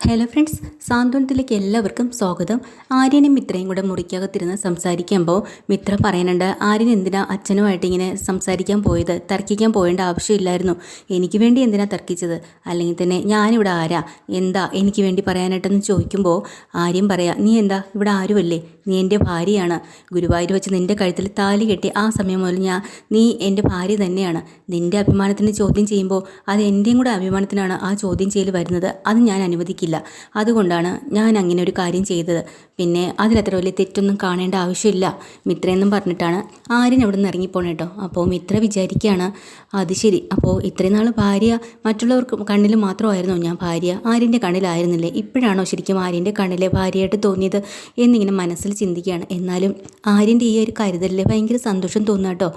Hello friends സാന്ത്വനത്തിലേക്ക് എല്ലാവർക്കും സ്വാഗതം. ആര്യനും മിത്രയും കൂടെ മുറിക്കകത്തിരുന്ന് സംസാരിക്കുമ്പോൾ മിത്ര പറയുന്നുണ്ട് ആര്യൻ എന്തിനാ അച്ഛനുമായിട്ട് ഇങ്ങനെ സംസാരിക്കാൻ പോയത്? തർക്കിക്കാൻ പോയേണ്ട ആവശ്യമില്ലായിരുന്നു. എനിക്ക് വേണ്ടി എന്തിനാ തർക്കിച്ചത്? അല്ലെങ്കിൽ തന്നെ ഞാനിവിടെ ആരാ? എന്താ എനിക്ക് വേണ്ടി പറയാനായിട്ടെന്ന് ചോദിക്കുമ്പോൾ ആര്യം പറയാ നീ എന്താ? ഇവിടെ ആരുമല്ലേ? നീ എന്റെ ഭാര്യയാണ്. ഗുരുവായൂർ വെച്ച് നിന്റെ കഴുത്തിൽ താലി കെട്ടി ആ സമയം മുതൽ ഞാൻ നീ എന്റെ ഭാര്യ തന്നെയാണ്. നിന്റെ അഭിമാനത്തിന് ചോദ്യം ചെയ്യുമ്പോൾ അത് എന്റെയും കൂടെ അഭിമാനത്തിനാണ് ആ ചോദ്യം ചെയ്യൽ വരുന്നത്. അത് ഞാൻ അനുവദിക്കില്ല. അതുകൊണ്ടാണ് ഞാൻ അങ്ങനെ ഒരു കാര്യം ചെയ്തത്. പിന്നെ അതിലത്ര വലിയ തെറ്റൊന്നും കാണേണ്ട ആവശ്യമില്ല. മിത്രയെന്നും പറഞ്ഞിട്ടാണ് ആര്യൻ അവിടെ നിന്ന് ഇറങ്ങിപ്പോണേ കേട്ടോ അപ്പോൾ മിത്ര വിചാരിക്കുകയാണ് അത് ശരി. അപ്പോൾ ഇത്രയും നാൾ ഭാര്യ മറ്റുള്ളവർക്ക് കണ്ണിൽ മാത്രമായിരുന്നു? ഞാൻ ഭാര്യ ആര്യന്റെ കണ്ണിലായിരുന്നില്ലേ? ഇപ്പോഴാണോ ശരിക്കും ആര്യന്റെ കണ്ണിലെ ഭാര്യയായിട്ട് തോന്നിയത്? എന്നിങ്ങനെ മനസ്സിൽ ചിന്തിക്കുകയാണ്. എന്നാലും ആര്യന്റെ ഈ ഒരു കരുതലിൽ ഭയങ്കര സന്തോഷം തോന്നുക കേട്ടോ.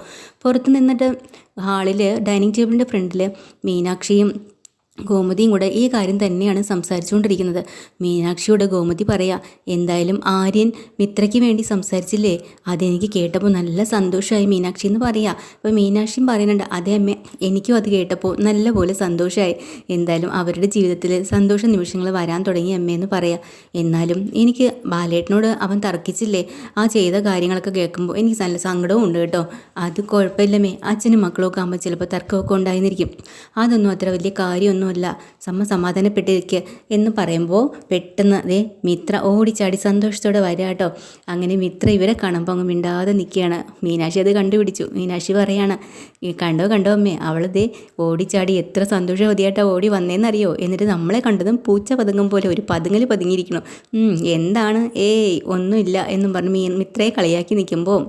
പുറത്ത് നിന്നിട്ട് ഹാളിൽ ഡൈനിങ് ടേബിളിന്റെ ഫ്രണ്ടിൽ മീനാക്ഷിയും ഗോമതിയും കൂടെ ഈ കാര്യം തന്നെയാണ് സംസാരിച്ചുകൊണ്ടിരിക്കുന്നത്. മീനാക്ഷിയോട് ഗോമതി പറയാ എന്തായാലും ആര്യൻ മിത്രയ്ക്ക് വേണ്ടി സംസാരിച്ചില്ലേ? അതെനിക്ക് കേട്ടപ്പോൾ നല്ല സന്തോഷമായി മീനാക്ഷി എന്ന് പറയാ. അപ്പോൾ മീനാക്ഷിയും പറയുന്നുണ്ട് അതേ അമ്മ എനിക്കും അത് കേട്ടപ്പോൾ നല്ല പോലെ സന്തോഷമായി എന്തായാലും അവരുടെ ജീവിതത്തിൽ സന്തോഷ നിമിഷങ്ങൾ വരാൻ തുടങ്ങി അമ്മയെന്ന് പറയാ. എന്നാലും എനിക്ക് ബാലേട്ടനോട് അവൻ തർക്കിച്ചില്ലേ? ആ ചെയ്ത കാര്യങ്ങളൊക്കെ കേൾക്കുമ്പോൾ എനിക്ക് നല്ല സങ്കടവും ഉണ്ട് കേട്ടോ. അത് കുഴപ്പമില്ലമ്മേ അച്ഛനും മക്കളൊക്കെ ആകുമ്പോൾ ചിലപ്പോൾ തർക്കമൊക്കെ ഉണ്ടായിരുന്നിരിക്കും അതൊന്നും അത്ര വലിയ കാര്യമൊന്നുമല്ല സമ്മ സമാധാനപ്പെട്ടിരിക്കുക എന്ന് പറയുമ്പോൾ പെട്ടെന്ന് അതേ മിത്ര ഓടിച്ചാടി സന്തോഷത്തോടെ വരിക കേട്ടോ. അങ്ങനെ മിത്ര ഇവരെ കാണുമ്പോൾ അങ്ങ് മിണ്ടാതെ നിൽക്കുകയാണ് മീനാക്ഷി അത് കണ്ടുപിടിച്ചു. മീനാക്ഷി പറയാണ് "ഈ കണ്ടോ കണ്ടോ അമ്മേ അവൾ ദേ ഓടിച്ചാടി എത്ര സന്തോഷവതിയായിട്ടാണ് ഓടി വന്നേന്നറിയോ? എന്നിട്ട് നമ്മളെ കണ്ടതും പൂച്ച പതുങ്ങും പോലെ ഒരു പതുങ്ങൽ പതുങ്ങിയിരിക്കണം "ഉം, എന്താണ്? ഏയ് ഒന്നുമില്ല എന്നും പറഞ്ഞ് മീൻ മിത്രയെ കളിയാക്കി നിൽക്കുമ്പോൾ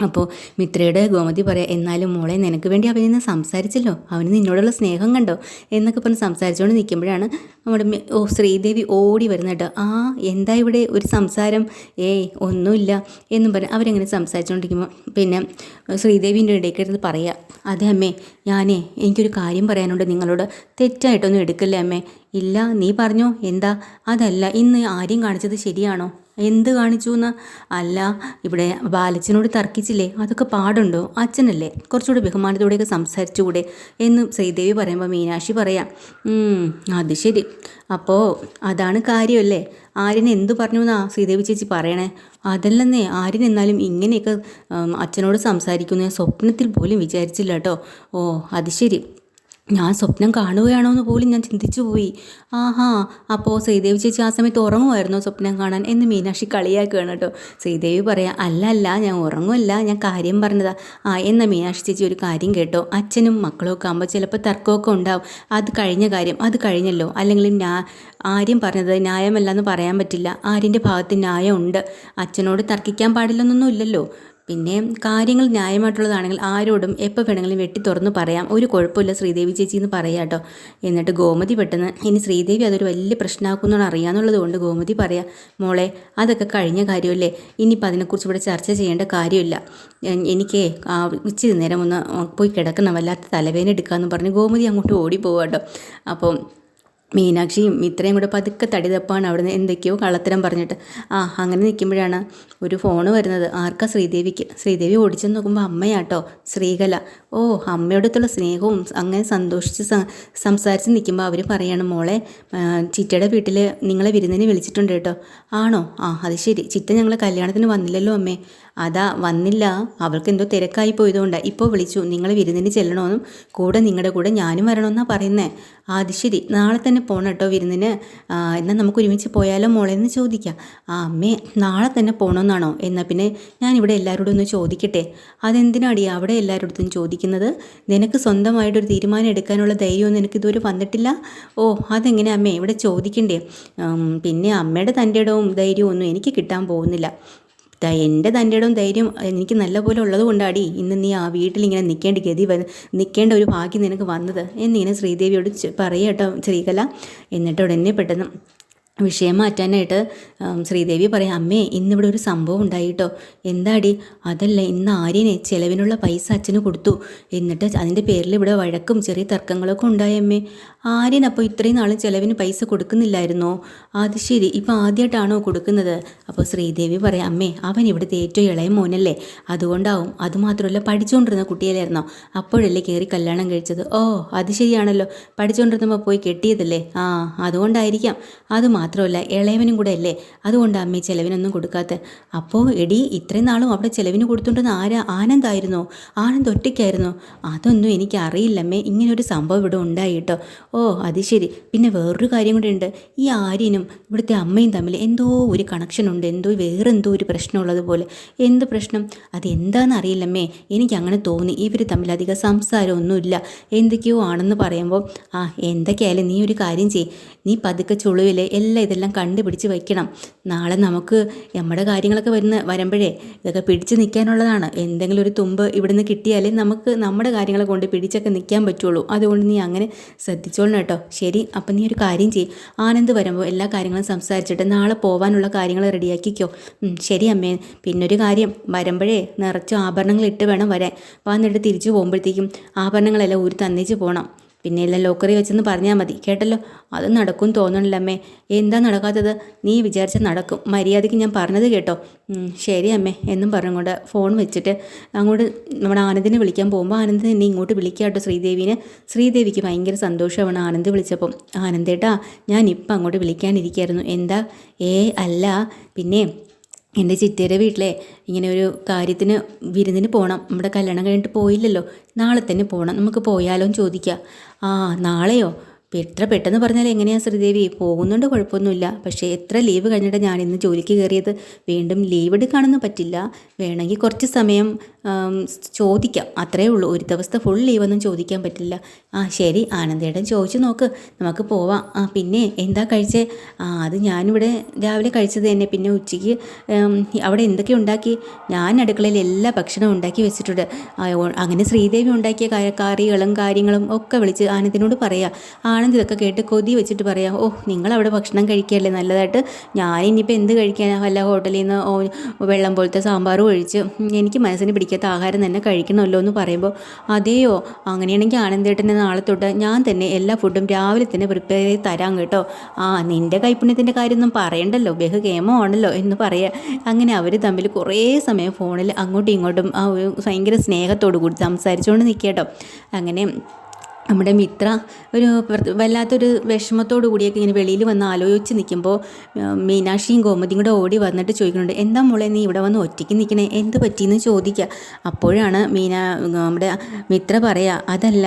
അപ്പോൾ മിത്രയുടെ ഗോമതി പറയാം എന്നാലും മോളെ നിനക്ക് വേണ്ടി അവൻ നിന്ന് സംസാരിച്ചല്ലോ. അവന് നിന്നോടുള്ള സ്നേഹം കണ്ടോ? എന്നൊക്കെ പറഞ്ഞ് സംസാരിച്ചുകൊണ്ട് നിൽക്കുമ്പോഴാണ് നമ്മുടെ ഓ ശ്രീദേവി ഓടി വരുന്നത് കേട്ടോ. ആ എന്താ ഇവിടെ ഒരു സംസാരം? ഏയ് ഒന്നുമില്ല എന്നും പറഞ്ഞ് അവരങ്ങനെ സംസാരിച്ചുകൊണ്ടിരിക്കുമ്പോൾ പിന്നെ ശ്രീദേവിന്റെ ഇടയ്ക്കിരുന്ന് പറയാം അതെ അമ്മേ ഞാനേ എനിക്കൊരു കാര്യം പറയാനുണ്ട്. നിങ്ങളോട് തെറ്റായിട്ടൊന്നും എടുക്കല്ലേ അമ്മേ? ഇല്ല നീ പറഞ്ഞോ. എന്താ? അതല്ല ഇന്ന് ആരെയും കാണിച്ചത് ശരിയാണോ? എന്ത് കാണിച്ചു എന്ന് അല്ല ഇവിടെ ബാലച്ചനോട് തർക്കിച്ചില്ലേ? അതൊക്കെ പാടുണ്ടോ? അച്ഛനല്ലേ? കുറച്ചുകൂടി ബഹുമാനത്തോടെയൊക്കെ സംസാരിച്ചുകൂടെ? എന്ന് ശ്രീദേവി പറയുമ്പോൾ മീനാക്ഷി പറയാം "ഉം, അത് ശരി. അപ്പോൾ അതാണ് കാര്യമല്ലേ? ആര്യൻ എന്തു പറഞ്ഞു എന്നാ ശ്രീദേവി ചേച്ചി പറയണേ? അതല്ലെന്നേ ആര്യൻ എന്നാലും ഇങ്ങനെയൊക്കെ അച്ഛനോട് സംസാരിക്കുന്ന സ്വപ്നത്തിൽ പോലും വിചാരിച്ചില്ല കേട്ടോ ഓ അത് ശരി. ഞാൻ സ്വപ്നം കാണുകയാണോ എന്ന് പോലും ഞാൻ ചിന്തിച്ചു പോയി. ആഹാ അപ്പോൾ ശ്രീദേവി ചേച്ചി ആ സമയത്ത് ഉറങ്ങുമായിരുന്നോ സ്വപ്നം കാണാൻ? എന്ന് മീനാക്ഷി കളിയാക്കുകയാണ് കേട്ടോ. ശ്രീദേവി പറയാം അല്ല അല്ല ഞാൻ ഉറങ്ങുമല്ല ഞാൻ കാര്യം പറഞ്ഞതാ. ആ എന്ന മീനാക്ഷി ചേച്ചി ഒരു കാര്യം കേട്ടോ. അച്ഛനും മക്കളും ഒക്കെ ആകുമ്പോൾ ചിലപ്പോൾ തർക്കമൊക്കെ ഉണ്ടാവും. അത് കഴിഞ്ഞ കാര്യം അത് കഴിഞ്ഞല്ലോ. അല്ലെങ്കിൽ ഞാൻ ആര്യം പറഞ്ഞത് ന്യായമല്ല എന്ന് പറയാൻ പറ്റില്ല. ആര്യന്റെ ഭാഗത്ത് ന്യായമുണ്ട്. അച്ഛനോട് തർക്കിക്കാൻ പാടില്ലെന്നൊന്നും ഇല്ലല്ലോ പിന്നെ കാര്യങ്ങൾ ന്യായമായിട്ടുള്ളതാണെങ്കിൽ ആരോടും എപ്പോൾ വേണമെങ്കിലും വെട്ടി തുറന്ന് പറയാം. ഒരു കുഴപ്പമില്ല ശ്രീദേവി ചേച്ചി എന്ന് പറയാം കേട്ടോ. എന്നിട്ട് ഗോമതി പെട്ടെന്ന് ഇനി ശ്രീദേവി അതൊരു വലിയ പ്രശ്നമാക്കുന്നതാണ് അറിയാമെന്നുള്ളത് കൊണ്ട് ഗോമതി പറയാം മോളെ അതൊക്കെ കഴിഞ്ഞ കാര്യമല്ലേ? ഇനിയിപ്പോൾ അതിനെക്കുറിച്ച് ഇവിടെ ചർച്ച ചെയ്യേണ്ട കാര്യമില്ല. എനിക്ക് ഇച്ചിരി നേരം ഒന്ന് പോയി കിടക്കുന്ന വല്ലാത്ത തലവേദന എടുക്കാമെന്ന് പറഞ്ഞ് ഗോമതി അങ്ങോട്ട് ഓടി പോവാട്ടോ അപ്പം മീനാക്ഷിയും ഇത്രയും കൂടെ പതുക്കെ തടി തപ്പാണ് അവിടുന്ന് എന്തൊക്കെയോ കള്ളത്തരം പറഞ്ഞിട്ട്. ആ അങ്ങനെ നിൽക്കുമ്പോഴാണ് ഒരു ഫോൺ വരുന്നത്. ആർക്കാ ശ്രീദേവിക്ക്? ശ്രീദേവി ഓടിച്ചെന്ന് നോക്കുമ്പോൾ അമ്മയാട്ടോ ശ്രീകല. ഓ അമ്മയോടത്തുള്ള സ്നേഹവും അങ്ങനെ സന്തോഷിച്ച് സംസാരിച്ച് നിൽക്കുമ്പോൾ അവർ പറയാണ് മോളെ ചിറ്റയുടെ വീട്ടിൽ നിങ്ങളെ വിരുന്നിന് വിളിച്ചിട്ടുണ്ട് കേട്ടോ. ആണോ? ആ അത് ശരി. ചിറ്റ ഞങ്ങൾ കല്യാണത്തിന് വന്നില്ലല്ലോ അമ്മേ. അതാ വന്നില്ല. അവൾക്ക് എന്തോ തിരക്കായി പോയതുകൊണ്ടാണ് ഇപ്പോൾ വിളിച്ചു. നിങ്ങൾ വിരുന്നിന് ചെല്ലണമെന്നും കൂടെ നിങ്ങളുടെ കൂടെ ഞാനും വരണമെന്നാണ് പറയുന്നത് അത് ശരി. നാളെ തന്നെ പോകണം കേട്ടോ വിരുന്നിന് എന്നാൽ നമുക്ക് ഒരുമിച്ച് പോയാലോ മോളെ എന്ന് ചോദിക്കാം. ആ അമ്മേ നാളെ തന്നെ പോകണമെന്നാണോ എന്നാൽ പിന്നെ ഞാനിവിടെ എല്ലാവരോടും ഒന്ന് ചോദിക്കട്ടെ. അതെന്തിനാടി അവിടെ എല്ലാവരോടത്തും ചോദിക്കുന്നത്? നിനക്ക് സ്വന്തമായിട്ടൊരു തീരുമാനം എടുക്കാനുള്ള ധൈര്യമൊന്നും നിനക്ക് ഇതുവരെ വന്നിട്ടില്ല. ഓ അതെങ്ങനെ അമ്മേ? ഇവിടെ ചോദിക്കണ്ടേ. പിന്നെ അമ്മയുടെ തന്റെ ഇടവും ധൈര്യവും ഒന്നും എനിക്ക് കിട്ടാൻ പോകുന്നില്ല. എന്റെ തന്റെ ഇടവും ധൈര്യം എനിക്ക് നല്ലപോലെ ഉള്ളത് കൊണ്ടാടി ഇന്ന് നീ ആ വീട്ടിലിങ്ങനെ നിൽക്കേണ്ട ഗതി നിൽക്കേണ്ട ഒരു ഭാഗ്യം നിനക്ക് വന്നത്. എന്നിങ്ങനെ ശ്രീദേവിയോട് പറയട്ടോ ശ്രീകല. എന്നിട്ട് ഉടനെ പെട്ടെന്ന് വിഷയം മാറ്റാനായിട്ട് ശ്രീദേവി പറയാം അമ്മേ ഇന്നിവിടെ ഒരു സംഭവം ഉണ്ടായിട്ടോ എന്താടി? അതല്ല ഇന്ന് ആര്യനെ ചിലവിനുള്ള പൈസ അച്ഛന് കൊടുത്തു. എന്നിട്ട് അതിന്റെ പേരിൽ ഇവിടെ വഴക്കും ചെറിയ തർക്കങ്ങളൊക്കെ ഉണ്ടായമ്മേ ആര്യൻ അപ്പോൾ ഇത്രയും നാളും ചിലവിന് പൈസ കൊടുക്കുന്നില്ലായിരുന്നോ? അത് ശരി ഇപ്പോൾ ആദ്യമായിട്ടാണോ കൊടുക്കുന്നത്? അപ്പോൾ ശ്രീദേവി പറയാം അമ്മേ അവൻ ഇവിടുത്തെ ഏറ്റവും ഇളയ മോനല്ലേ. അതുകൊണ്ടാവും അതുമാത്രമല്ല പഠിച്ചുകൊണ്ടിരുന്ന കുട്ടിയല്ലായിരുന്നോ? അപ്പോഴല്ലേ കയറി കല്യാണം കഴിച്ചത്. ഓ അത് ശരിയാണല്ലോ. പഠിച്ചുകൊണ്ടിരുന്നപ്പോൾ പോയി കെട്ടിയതല്ലേ? ആ അതുകൊണ്ടായിരിക്കാം. അത് മാത്രമല്ല ഇളയവനും കൂടെ അല്ലേ? അതുകൊണ്ട് അമ്മ ചിലവിനൊന്നും കൊടുക്കാത്ത. അപ്പോൾ എടി ഇത്രയും നാളും അവിടെ ചിലവിന് കൊടുത്തുണ്ടെന്ന് ആരാ? ആനന്ദായിരുന്നോ? ആനന്ദ് ഒറ്റയ്ക്കായിരുന്നോ? അതൊന്നും എനിക്ക് അറിയില്ലമ്മേ ഇങ്ങനൊരു സംഭവം ഇവിടെ ഉണ്ടായി കേട്ടോ. ഓ അത് ശരി. പിന്നെ വേറൊരു കാര്യം കൂടെ ഉണ്ട്. ഈ ആര്യനും ഇവിടുത്തെ അമ്മയും തമ്മിൽ എന്തോ ഒരു കണക്ഷൻ ഉണ്ട്. എന്തോ വേറെ എന്തോ ഒരു പ്രശ്നമുള്ളതുപോലെ എന്ത് പ്രശ്നം? അത് എന്താണെന്ന് അറിയില്ലമ്മേ എനിക്ക് അങ്ങനെ തോന്നി. ഇവർ തമ്മിൽ അധികം സംസാരമൊന്നുമില്ല. എന്തൊക്കെയോ ആണെന്ന് പറയുമ്പോൾ ആ എന്തൊക്കെയായാലും നീ ഒരു കാര്യം ചെയ് നീ പതുക്കെ ചുളുവിൽ എല്ലാം ഇതെല്ലാം കണ്ടുപിടിച്ച് വയ്ക്കണം. നാളെ നമുക്ക് നമ്മുടെ കാര്യങ്ങളൊക്കെ വരുന്ന വരുമ്പോഴേ ഇതൊക്കെ പിടിച്ച് നിൽക്കാനുള്ളതാണ്. എന്തെങ്കിലും ഒരു തുമ്പ് ഇവിടുന്ന് കിട്ടിയാലേ നമുക്ക് നമ്മുടെ കാര്യങ്ങളെ കൊണ്ട് പിടിച്ചൊക്കെ നിൽക്കാൻ പറ്റുള്ളൂ. അതുകൊണ്ട് നീ അങ്ങനെ ശ്രദ്ധിച്ചോളണം കേട്ടോ. ശരി അപ്പം നീ ഒരു കാര്യം ചെയ്യും. ആനന്ദ് വരുമ്പോൾ എല്ലാ കാര്യങ്ങളും സംസാരിച്ചിട്ട് നാളെ പോകാനുള്ള കാര്യങ്ങൾ റെഡിയാക്കിക്കോ. ശരി അമ്മേ. പിന്നൊരു കാര്യം വരുമ്പോഴേ നിറച്ച് ആഭരണങ്ങൾ ഇട്ട് വേണം വരാൻ. വന്നിട്ട് തിരിച്ചു പോകുമ്പോഴത്തേക്കും ആഭരണങ്ങളെല്ലാം ഊരി തന്നേച്ച് പോകണം പിന്നെ എല്ലാം ലോക്കറി വെച്ചെന്ന് പറഞ്ഞാൽ മതി. കേട്ടല്ലോ? അത് നടക്കും തോന്നണില്ല അമ്മേ. എന്താ നടക്കാത്തത്? നീ വിചാരിച്ച നടക്കും. മര്യാദയ്ക്ക് ഞാൻ പറഞ്ഞത് കേട്ടോ. ശരി അമ്മേ. എന്നും പറഞ്ഞുകൊണ്ട് ഫോൺ വെച്ചിട്ട് അങ്ങോട്ട് നമ്മുടെ ആനന്ദിനെ വിളിക്കാൻ പോകുമ്പോൾ ആനന്ദ് എന്നെ ഇങ്ങോട്ട് വിളിക്കുക കേട്ടോ ശ്രീദേവിനെ. ശ്രീദേവിക്ക് ഭയങ്കര സന്തോഷമാണ് ആനന്ദ് വിളിച്ചപ്പം. ആനന്ദേട്ടാ ഞാൻ ഇപ്പം അങ്ങോട്ട് വിളിക്കാനിരിക്കായിരുന്നു. എന്താ? ഏ അല്ല. പിന്നെ എന്റെ ചിറ്റയുടെ വീട്ടിലെ ഇങ്ങനെ ഒരു കാര്യത്തിന് വിരുന്നിന് പോകണം നമ്മുടെ കല്യാണം കഴിഞ്ഞിട്ട് പോയില്ലല്ലോ. നാളെ തന്നെ പോകണം നമുക്ക് പോയാലോ എന്ന് ചോദിക്കുക ആ നാളെയോ? എത്ര പെട്ടെന്ന് പറഞ്ഞാൽ എങ്ങനെയാ ശ്രീദേവി? പോകുന്നുണ്ട് കുഴപ്പമൊന്നുമില്ല. പക്ഷേ എത്ര ലീവ് കഴിഞ്ഞിട്ട് ഞാൻ ഇന്ന് ജോലിക്ക് കയറിയത്? വീണ്ടും ലീവ് എടുക്കാനൊന്നും പറ്റില്ല. വേണമെങ്കിൽ കുറച്ച് സമയം ചോദിക്കാം. അത്രേ ഉള്ളൂ. ഒരു ദിവസത്തെ ഫുൾ ലീവൊന്നും ചോദിക്കാൻ പറ്റില്ല. ആ ശരി. ആനന്ദേടൻ ചോദിച്ചു നോക്ക്. നമുക്ക് പോവാം. ആ പിന്നെ എന്താ കഴിച്ചേ? ആ അത് ഞാനിവിടെ രാവിലെ കഴിച്ചത് തന്നെ. പിന്നെ ഉച്ചയ്ക്ക് അവിടെ എന്തൊക്കെ ഉണ്ടാക്കി? ഞാൻ അടുക്കളയിൽ എല്ലാ ഭക്ഷണവും ഉണ്ടാക്കി വെച്ചിട്ടുണ്ട്. അങ്ങനെ ശ്രീദേവി ഉണ്ടാക്കിയ കറികളും കാര്യങ്ങളും ഒക്കെ വിളിച്ച് ആനന്ദിനോട് പറയാം. ആനന്ദ് ഇതൊക്കെ കേട്ട് കൊതി വെച്ചിട്ട് പറയാം ഓ നിങ്ങളവിടെ ഭക്ഷണം കഴിക്കുകയല്ലേ നല്ലതായിട്ട് ഞാൻ ഇനിയിപ്പോൾ എന്ത് കഴിക്കാനാ? വല്ല ഹോട്ടലിൽ നിന്ന് വെള്ളം പോലത്തെ സാമ്പാറും ഒഴിച്ച് എനിക്ക് മനസ്സിന് പിടിക്കാത്ത ആഹാരം തന്നെ കഴിക്കണമല്ലോ എന്ന് പറയുമ്പോൾ അതെയോ? അങ്ങനെയാണെങ്കിൽ ആനന്ദേട്ടനെ നാളെ തൊട്ട് ഞാൻ തന്നെ എല്ലാ ഫുഡും രാവിലെ തന്നെ പ്രിപ്പയർ ചെയ്ത് തരാം കേട്ടോ. ആ നിന്റെ കൈപ്പുണ്യത്തിന്റെ കാര്യമൊന്നും പറയണ്ടല്ലോ. ബഹു ഗെയിമാണല്ലോ എന്ന് പറയുക അങ്ങനെ അവർ തമ്മിൽ കുറേ സമയം ഫോണിൽ അങ്ങോട്ടും ഇങ്ങോട്ടും ആ ഒരു ഭയങ്കര സ്നേഹത്തോടു കൂടി സംസാരിച്ചുകൊണ്ട് നിൽക്കട്ടോ അങ്ങനെ നമ്മുടെ മിത്ര ഒരു വല്ലാത്തൊരു വിഷമത്തോടു കൂടിയൊക്കെ ഇങ്ങനെ വെളിയിൽ വന്ന് ആലോചിച്ച് നിൽക്കുമ്പോൾ മീനാക്ഷിയും ഗോമതിയും കൂടെ ഓടി വന്നിട്ട് ചോദിക്കുന്നുണ്ട് എന്താ മോളെ നീ ഇവിടെ വന്ന് ഒറ്റയ്ക്ക് നിൽക്കണേ? എന്ത് പറ്റിയെന്ന് ചോദിക്കുക. അപ്പോഴാണ് മീന നമ്മുടെ മിത്ര പറയുക അതല്ല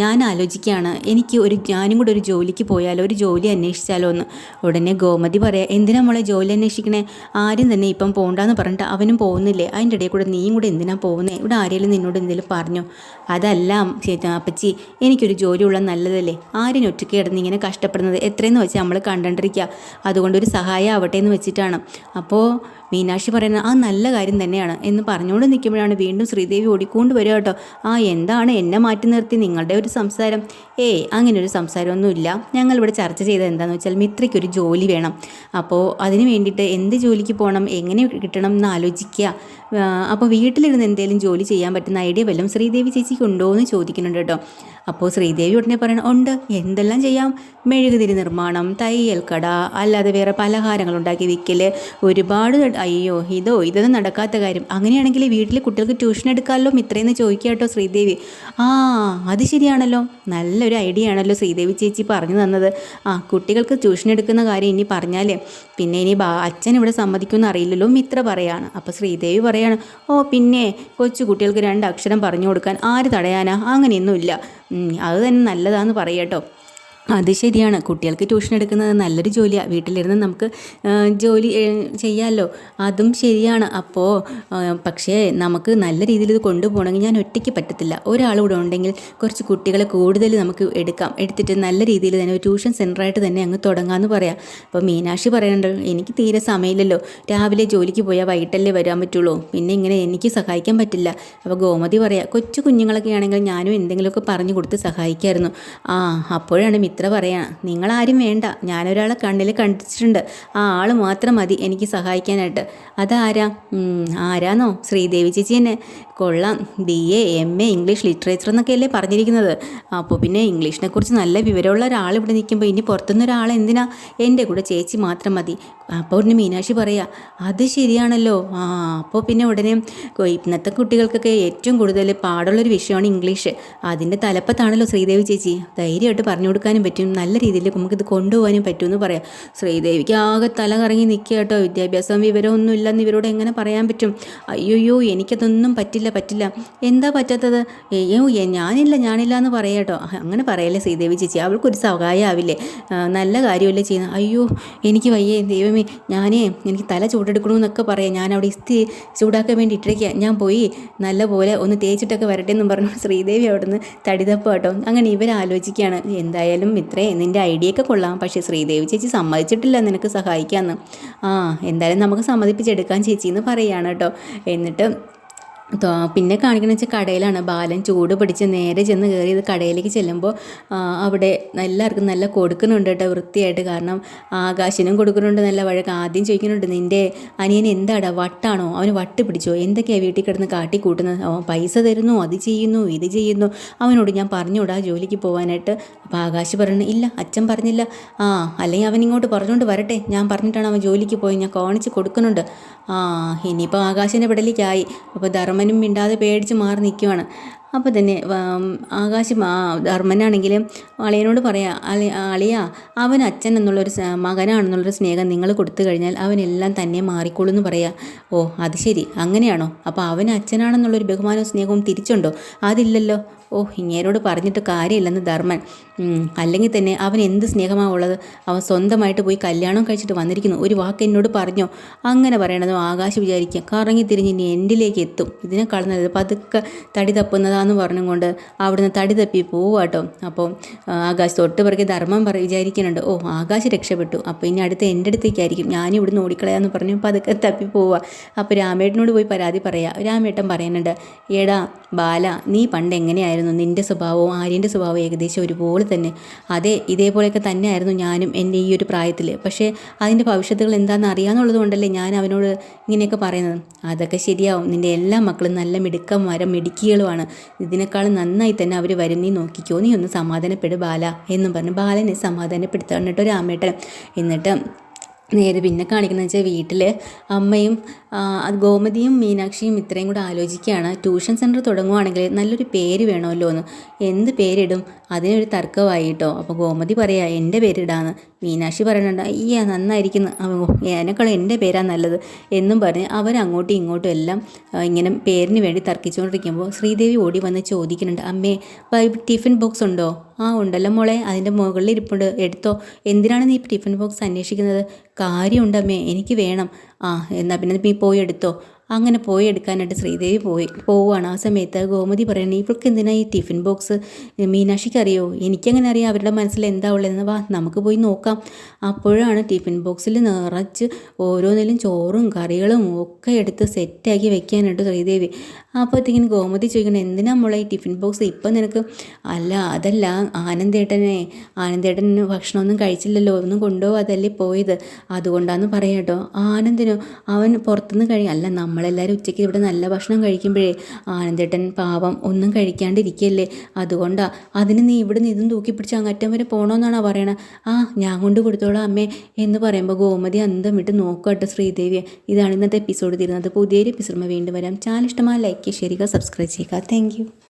ഞാൻ ആലോചിക്കുകയാണ്. എനിക്ക് ഒരു ഞാനും കൂടെ ഒരു ജോലിക്ക് പോയാലോ ഒരു ജോലി അന്വേഷിച്ചാലോ എന്ന്. ഉടനെ ഗോമതി പറയാം എന്തിനാ മോളെ ജോലി അന്വേഷിക്കണേ? ആരും തന്നെ ഇപ്പം പോകണ്ടെന്ന് പറഞ്ഞിട്ട് അവനും പോകുന്നില്ലേ? അതിന്റെ ഇടയിൽ കൂടെ നീയും കൂടെ എന്തിനാ പോകുന്നത് ഇവിടെ ആരെങ്കിലും നിന്നോട് എന്തെങ്കിലും പറഞ്ഞു? അതല്ല അപ്പച്ചി എനിക്കൊരു ജോലിയുള്ള നല്ലതല്ലേ? ആരും ഒറ്റയ്ക്ക് കിടന്ന് ഇങ്ങനെ കഷ്ടപ്പെടുന്നത്? എത്രയെന്ന് വെച്ചാൽ നമ്മൾ കണ്ടിരിക്കുക അതുകൊണ്ട് ഒരു സഹായം ആവട്ടെ എന്ന് വെച്ചിട്ടാണ്. അപ്പോൾ മീനാക്ഷി പറയുന്നത് ആ നല്ല കാര്യം തന്നെയാണ്. എന്ന് പറഞ്ഞുകൊണ്ട് നിൽക്കുമ്പോഴാണ് വീണ്ടും ശ്രീദേവി ഓടിക്കൊണ്ട് വരിക കേട്ടോ. ആ എന്താണ് എന്നെ മാറ്റി നിർത്തി? നിങ്ങളുടെ ഒരു സംസാരം. ഏയ് അങ്ങനെ ഒരു സംസാരമൊന്നുമില്ല. ഞങ്ങളിവിടെ ചർച്ച ചെയ്തത് എന്താണെന്ന് വെച്ചാൽ മിത്രയ്ക്ക് ഒരു ജോലി വേണം. അപ്പോൾ അതിന് വേണ്ടിയിട്ട് എന്ത് ജോലിക്ക് പോകണം എങ്ങനെ കിട്ടണം എന്ന് ആലോചിക്കുക അപ്പോൾ വീട്ടിലിരുന്ന് എന്തെങ്കിലും ജോലി ചെയ്യാൻ പറ്റുന്ന ഐഡിയ വല്ലതും ശ്രീദേവി ചേച്ചിക്ക് ഉണ്ടോ എന്ന് ചോദിക്കുന്നുണ്ട് കേട്ടോ. അപ്പോൾ ശ്രീദേവി ഉടനെ പറയണം ഉണ്ട് എന്തെല്ലാം ചെയ്യാം? മെഴുകുതിരി നിർമ്മാണം തയ്യൽ കട അല്ലാതെ വേറെ പലഹാരങ്ങൾ ഉണ്ടാക്കി വിൽക്കൽ ഒരുപാട് അയ്യോ ഇതോ ഇതൊന്നും നടക്കാത്ത കാര്യം. അങ്ങനെയാണെങ്കിൽ വീട്ടിൽ കുട്ടികൾക്ക് ട്യൂഷൻ എടുക്കാമല്ലോ ഇത്രയെന്ന് ചോദിക്കുക ശ്രീദേവി. ആ അത് ശരിയാണല്ലോ. നല്ലൊരു ഐഡിയ ആണല്ലോ ശ്രീദേവി ചേച്ചി പറഞ്ഞു തന്നത്. ആ കുട്ടികൾക്ക് ട്യൂഷൻ എടുക്കുന്ന കാര്യം ഇനി പറഞ്ഞാലേ. പിന്നെ ഇനി അച്ഛൻ ഇവിടെ സമ്മതിക്കുമെന്ന് അറിയില്ലല്ലോ മിത്ര പറയാണ്. അപ്പോൾ ശ്രീദേവി പറയാണ് ഓ പിന്നെ കൊച്ചു കുട്ടികൾക്ക് രണ്ട് അക്ഷരം പറഞ്ഞു കൊടുക്കാൻ ആര് തടയാനാ? അങ്ങനെയൊന്നുമില്ല. അത് തന്നെ നല്ലതാന്ന് പറയട്ടോ അത് ശരിയാണ്. കുട്ടികൾക്ക് ട്യൂഷൻ എടുക്കുന്നത് നല്ലൊരു ജോലിയാണ് വീട്ടിലിരുന്ന് നമുക്ക് ജോലി ചെയ്യാമല്ലോ അതും ശരിയാണ്. അപ്പോൾ പക്ഷേ നമുക്ക് നല്ല രീതിയിൽ ഇത് കൊണ്ടുപോകണമെങ്കിൽ ഞാൻ ഒറ്റയ്ക്ക് പറ്റത്തില്ല. ഒരാൾ ഉണ്ടെങ്കിൽ കുറച്ച് കുട്ടികളെ കൂടുതൽ നമുക്ക് എടുക്കാം. എടുത്തിട്ട് നല്ല രീതിയിൽ തന്നെ ഒരു ട്യൂഷൻ സെന്ററായിട്ട് തന്നെ അങ്ങ് തുടങ്ങാമെന്ന് പറയാം. അപ്പോൾ മീനാക്ഷി പറയുന്നുണ്ട് എനിക്ക് തീരെ സമയമില്ലല്ലോ. രാവിലെ ജോലിക്ക് പോയാൽ വൈകിട്ടല്ലേ വരാൻ പറ്റുള്ളൂ. പിന്നെ ഇങ്ങനെ എനിക്ക് സഹായിക്കാൻ പറ്റില്ല. അപ്പോൾ ഗോമതി പറയാം കൊച്ചു കുഞ്ഞുങ്ങളൊക്കെ ആണെങ്കിൽ ഞാനും എന്തെങ്കിലുമൊക്കെ പറഞ്ഞു കൊടുത്ത് സഹായിക്കായിരുന്നു. ആ അപ്പോഴാണ് മിത്ര പറയണം നിങ്ങളാരും വേണ്ട. ഞാനൊരാളെ കണ്ണിൽ കണ്ടിട്ടുണ്ട്. ആ ആൾ മാത്രം മതി എനിക്ക് സഹായിക്കാനായിട്ട്. അതാരാ? ആരാന്നോ? ശ്രീദേവി ചേച്ചി തന്നെ കൊള്ളാം. B A M A English literature എന്നൊക്കെ അല്ലേ പറഞ്ഞിരിക്കുന്നത്. അപ്പോൾ പിന്നെ ഇംഗ്ലീഷിനെ കുറിച്ച് നല്ല വിവരമുള്ള ഒരാൾ ഇവിടെ നിൽക്കുമ്പോൾ ഇനി പുറത്തുനിന്ന് ഒരാൾ എന്തിനാ? എന്റെ കൂടെ ചേച്ചി മാത്രം മതി. അപ്പോൾ ഉടനെ മീനാക്ഷി പറയാ അത് ശരിയാണല്ലോ. ആ അപ്പോൾ പിന്നെ ഉടനെ ഇന്നത്തെ കുട്ടികൾക്കൊക്കെ ഏറ്റവും കൂടുതൽ പാടുള്ളൊരു വിഷയമാണ് ഇംഗ്ലീഷ്. അതിന്റെ തലപ്പത്താണല്ലോ ശ്രീദേവി ചേച്ചി. ധൈര്യമായിട്ട് പറഞ്ഞു കൊടുക്കാനും പറ്റും. നല്ല രീതിയിൽ നമുക്കിത് കൊണ്ടുപോകാനും പറ്റുമെന്ന് പറയാം. ശ്രീദേവിക്ക് ആകെ തല കറങ്ങി നിൽക്കുക കേട്ടോ. വിദ്യാഭ്യാസം വിവരമൊന്നും ഇല്ലെന്ന് ഇവരോട് എങ്ങനെ പറയാൻ പറ്റും? അയ്യോയ്യോ എനിക്കതൊന്നും പറ്റില്ല പറ്റില്ല. എന്താ പറ്റാത്തത്? അയ്യോ ഞാനില്ല ഞാനില്ല എന്ന് പറയാം കേട്ടോ. അങ്ങനെ പറയല്ലേ ശ്രീദേവി ചേച്ചി. അവൾക്കൊരു സഹായമാവില്ലേ നല്ല കാര്യമല്ലേ ചെയ്യുന്നത്. അയ്യോ എനിക്ക് വയ്യേ ദൈവമേ. ഞാനേ എനിക്ക് തല ചൂടെടുക്കണമെന്നൊക്കെ പറയാം. ഞാൻ അവിടെ ഇസ്തി ചൂടാക്കാൻ വേണ്ടി ഇട്ടിരിക്കുക ഞാൻ പോയി നല്ല പോലെ ഒന്ന് തേച്ചിട്ടൊക്കെ വരട്ടെ എന്നും പറഞ്ഞു ശ്രീദേവി അവിടെ നിന്ന് തടിതപ്പ് കേട്ടോ. അങ്ങനെ ഇവരാലോചിക്കുകയാണ്. എന്തായാലും ഇത്രേ നിന്റെ ഐഡിയ ഒക്കെ കൊള്ളാം. പക്ഷേ ശ്രീദേവി ചേച്ചി സമ്മതിച്ചിട്ടില്ല നിനക്ക് സഹായിക്കാമെന്ന് ആ എന്തായാലും നമുക്ക് സമ്മതിപ്പിച്ചെടുക്കാം ചേച്ചി എന്ന് പറയുകയാണ് കേട്ടോ. എന്നിട്ട് പിന്നെ കാണിക്കണമെന്ന് വെച്ചാൽ കടയിലാണ് ബാലൻ ചൂട് പിടിച്ച് നേരെ ചെന്ന് കയറി ഇത് കടയിലേക്ക് ചെല്ലുമ്പോൾ അവിടെ എല്ലാവർക്കും നല്ല കൊടുക്കുന്നുണ്ട് കേട്ടോ വൃത്തിയായിട്ട്. കാരണം ആകാശിനും കൊടുക്കുന്നുണ്ട് നല്ല വഴക്ക്. ആദ്യം ചോദിക്കുന്നുണ്ട് നിന്റെ അനിയൻ എന്താടാ? വട്ടാണോ? അവന് വട്ട് പിടിച്ചോ? എന്തൊക്കെയാണ് വീട്ടിൽ കിടന്ന് കാട്ടി കൂട്ടുന്നത് അവൻ പൈസ തരുന്നു അത് ചെയ്യുന്നു ഇത് ചെയ്യുന്നു. അവനോട് ഞാൻ പറഞ്ഞുവിടാ ജോലിക്ക് പോകാനായിട്ട് അപ്പോൾ ആകാശ് പറഞ്ഞു ഇല്ല അച്ഛൻ പറഞ്ഞില്ല. ആ അല്ലെങ്കിൽ അവൻ ഇങ്ങോട്ട് പറഞ്ഞുകൊണ്ട് വരട്ടെ. ഞാൻ പറഞ്ഞിട്ടാണ് അവൻ ജോലിക്ക് പോയി. ഞാൻ കാണിച്ച് കൊടുക്കുന്നുണ്ട്. ആ ഇനിയിപ്പോൾ ആകാശിന്റെ പിടലിക്കായി അപ്പോൾ ധർമ്മനും മിണ്ടാതെ പേടിച്ച് മാറി നിൽക്കുവാണ് അപ്പോൾ തന്നെ ആകാശം ആ ധർമ്മനാണെങ്കിലും അളിയനോട് പറയാ അളി അളിയ അവൻ അച്ഛൻ എന്നുള്ളൊരു മകനാണെന്നുള്ളൊരു സ്നേഹം നിങ്ങൾ കൊടുത്തു കഴിഞ്ഞാൽ അവനെല്ലാം തന്നെ മാറിക്കോളൂ എന്ന് പറയാ. ഓ അത് ശരി. അങ്ങനെയാണോ? അപ്പോൾ അവൻ അച്ഛനാണെന്നുള്ളൊരു ബഹുമാനവും സ്നേഹവും തിരിച്ചുണ്ടോ? അതില്ലല്ലോ. ഓ ഇങ്ങേരോട് പറഞ്ഞിട്ട് കാര്യമില്ലെന്ന് ധർമ്മൻ. അല്ലെങ്കിൽ തന്നെ അവൻ എന്ത് സ്നേഹമാണ് ഉള്ളത്? അവൻ സ്വന്തമായിട്ട് പോയി കല്യാണം കഴിച്ചിട്ട് വന്നിരിക്കുന്നു. ഒരു വാക്ക് എന്നോട് പറഞ്ഞോ? അങ്ങനെ പറയണതോ ആകാശ് വിചാരിക്കുക കറങ്ങി തിരിഞ്ഞ് ഇനി എൻഡിലേക്ക് എത്തും. ഇതിനെ കളഞ്ഞത് പതുക്കെ തടി തപ്പുന്നതാന്ന് പറഞ്ഞുകൊണ്ട് അവിടുന്ന് തടി തപ്പി പോവാട്ടോ അപ്പോൾ ആകാശ് തൊട്ട് പിറകെ ധർമ്മം പറ വിചാരിക്കുന്നുണ്ട്. ഓ ആകാശ് രക്ഷപ്പെട്ടു. അപ്പോൾ ഇനി അടുത്ത് എന്റെ അടുത്തേക്കായിരിക്കും. ഞാനും ഇവിടുന്ന് ഓടിക്കളയാന്ന് പറഞ്ഞു അപ്പോൾ അതൊക്കെ തപ്പി പോവുക അപ്പോൾ രാമേട്ടനോട് പോയി പരാതി പറയാം. രാമേട്ടൻ പറയുന്നുണ്ട് എടാ ബാല നീ പണ്ട് എങ്ങനെയായിരുന്നു? നിന്റെ സ്വഭാവവും ആര്യന്റെ സ്വഭാവവും ഏകദേശം ഒരുപോലെ തന്നെ. അതെ ഇതേപോലെയൊക്കെ തന്നെയായിരുന്നു ഞാനും എന്റെ ഈ ഒരു പ്രായത്തിൽ പക്ഷേ അതിന്റെ ഭവിഷ്യത്തുകൾ എന്താണെന്ന് അറിയാമെന്നുള്ളത് കൊണ്ടല്ലേ ഞാൻ അവനോട് ഇങ്ങനെയൊക്കെ പറയുന്നത്. അതൊക്കെ ശരിയാവും. നിന്റെ എല്ലാ മക്കളും നല്ല മിടുക്കന്മാരും മിടുക്കികളുമാണ്. ഇതിനേക്കാളും നന്നായി തന്നെ അവർ വരും നീ നോക്കിക്കോ. നീ ഒന്ന് സമാധാനപ്പെടു ബാല എന്നും പറഞ്ഞ് ബാലനെ സമാധാനപ്പെടുത്താണ് കേട്ടോ രാമേട്ടൻ. എന്നിട്ട് നേരെ പിന്നെ കാണിക്കുന്നത് വെച്ചാൽ വീട്ടിൽ അമ്മയും ഗോമതിയും മീനാക്ഷിയും ഇത്രയും കൂടെ ആലോചിക്കുകയാണ്. ട്യൂഷൻ സെന്റർ തുടങ്ങുവാണെങ്കിൽ നല്ലൊരു പേര് വേണമല്ലോ എന്ന് എന്ത് പേരിടും? അതിനൊരു തർക്കമായി കേട്ടോ. അപ്പോൾ ഗോമതി പറയാ എന്റെ പേരിടാന്ന്. മീനാക്ഷി പറയുന്നുണ്ട് അയ്യ നന്നായിരിക്കുന്നു. അവ എന്നെക്കാളും എന്റെ പേരാ നല്ലത്. എന്നും പറഞ്ഞ് അവരങ്ങോട്ടും ഇങ്ങോട്ടും എല്ലാം ഇങ്ങനെ പേരിന് വേണ്ടി തർക്കിച്ചുകൊണ്ടിരിക്കുമ്പോൾ ശ്രീദേവി ഓടി വന്ന് ചോദിക്കുന്നുണ്ട് അമ്മേ ടിഫിൻ ബോക്സ് ഉണ്ടോ? ആ ഉണ്ടല്ലോ മോളെ അതിന്റെ മുകളിൽ ഇരിപ്പുണ്ട്. എടുത്തോ. എന്തിനാണ് നീ ടിഫിൻ ബോക്സ് അന്വേഷിക്കുന്നത്? കാര്യമുണ്ടമ്മേ എനിക്ക് വേണം. ആ എന്നാൽ പിന്നെ നീ പോയി എടുത്തോ. അങ്ങനെ പോയി എടുക്കാനായിട്ട് ശ്രീദേവി പോയി പോവുകയാണ്. ആ സമയത്ത് ഗോമതി പറയണേ ഇവൾക്ക് എന്തിനാ ഈ ടിഫിൻ ബോക്സ്? മീനാക്ഷിക്ക് അറിയോ എനിക്കങ്ങനെ അറിയാം അവരുടെ മനസ്സിൽ എന്താ ഉള്ളതെന്ന്. വാ നമുക്ക് പോയി നോക്കാം. അപ്പോഴാണ് ടിഫിൻ ബോക്സിൽ നിറച്ച് ഓരോന്നിലും ചോറും കറികളും ഒക്കെ എടുത്ത് സെറ്റാക്കി വെക്കാനായിട്ട് ശ്രീദേവി. അപ്പോഴത്തേക്കിന് ഗോമതി ചോദിക്കണം എന്തിനാ മോളെ ഈ ടിഫിൻ ബോക്സ്? ഇപ്പം നിനക്ക് അല്ല അതല്ല ആനന്ദേട്ടനെ ആനന്ദേട്ടന് ഭക്ഷണമൊന്നും കഴിച്ചില്ലല്ലോ ഒന്നും കൊണ്ടുപോകാതല്ലേ പോയത്? അതുകൊണ്ടാന്ന് പറയാം കേട്ടോ ആനന്ദിനോ? അവൻ പുറത്തുനിന്ന് കഴിയും അല്ല നമ്മളെല്ലാവരും ഉച്ചയ്ക്ക് ഇവിടെ നല്ല ഭക്ഷണം കഴിക്കുമ്പോഴേ ആനന്ദേട്ടൻ പാവം ഒന്നും കഴിക്കാണ്ടിരിക്കല്ലേ? അതുകൊണ്ടാ അതിന് നീ ഇവിടെ നിന്ന് ഇതും തൂക്കി പിടിച്ച് അങ്ങറ്റം വരെ പോകണമെന്നാണോ പറയണത് ആ ഞാൻ കൊണ്ട് കൊടുത്തോളാം അമ്മേ എന്ന് പറയുമ്പോൾ ഗോമതി അന്തം വിട്ട് നോക്കട്ടെ ശ്രീദേവിയെ. ഇതാണ് ഇന്നത്തെ എപ്പിസോഡ് തീരുന്നത്. പുതിയൊരു എപ്പിസോഡ് വീണ്ടും വരാം. ചാനൽ ഇഷ്ടമായ ലൈക്ക് ചെയ്യുക സബ്സ്ക്രൈബ് ചെയ്യുക താങ്ക്